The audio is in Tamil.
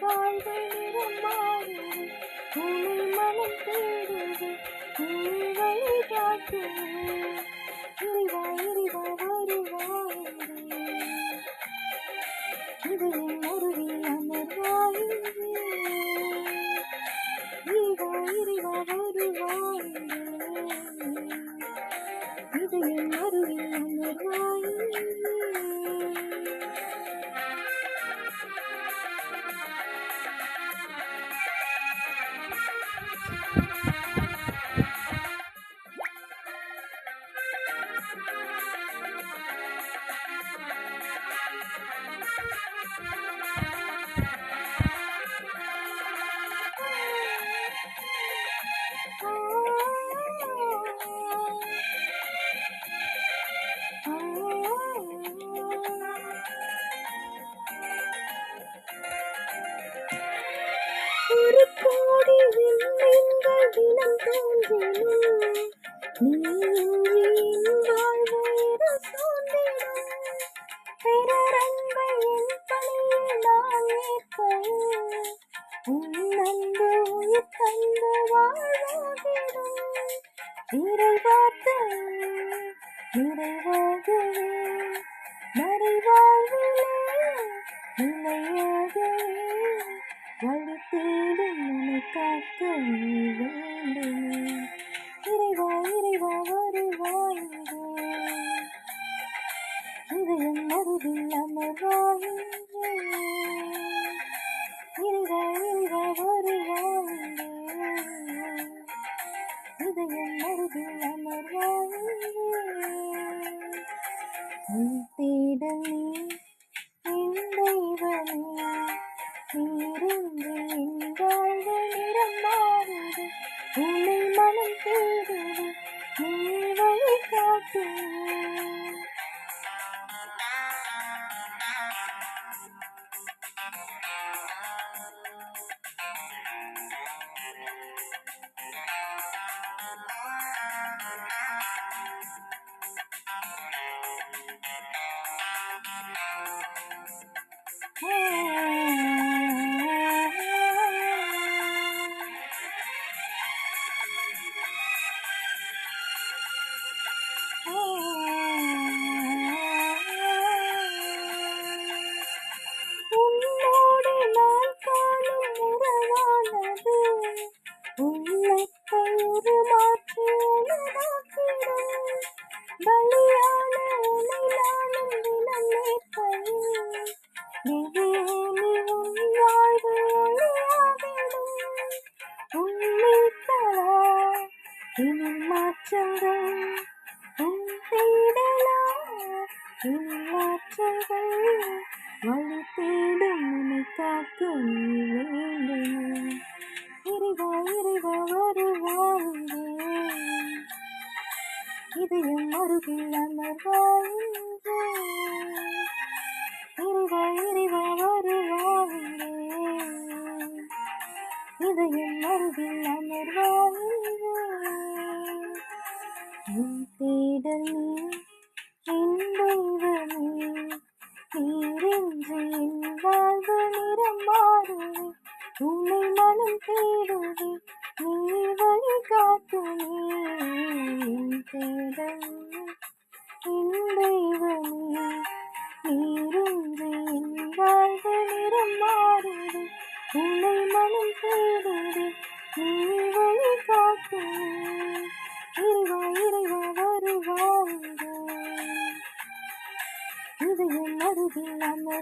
வாழ்வு நிறம் மாறுது உன்னை மனம் தேடுது நீ வழி கோடி இந்த தினம் தோன்றினும் நீ இன்றி என் வாழ்வு இரு சூழ்ந்திடும். பிறரன்பை என் பணியில் நான் ஏற்கையில் உன் அன்பு உயிர் தந்து வாழ்வாகிடும் நிறைவார்த்தை நிறைவாகவே இதயம் அருகில் அமர்வாயே உன் தேடலே வாழ்வு நிறம் மாறுது. உன்னை மனம் தேடும் Ooh. உன்னை தரா இனி மாற்றங்கள் மாற்றங்கள் வழி தேடும் உன்னை காக்க நீ இறைவா இறைவா வருவாயே இதயம் அருகில் அமர்வாயே. வருவாயே இதயம் அருகில் அமர்வாயே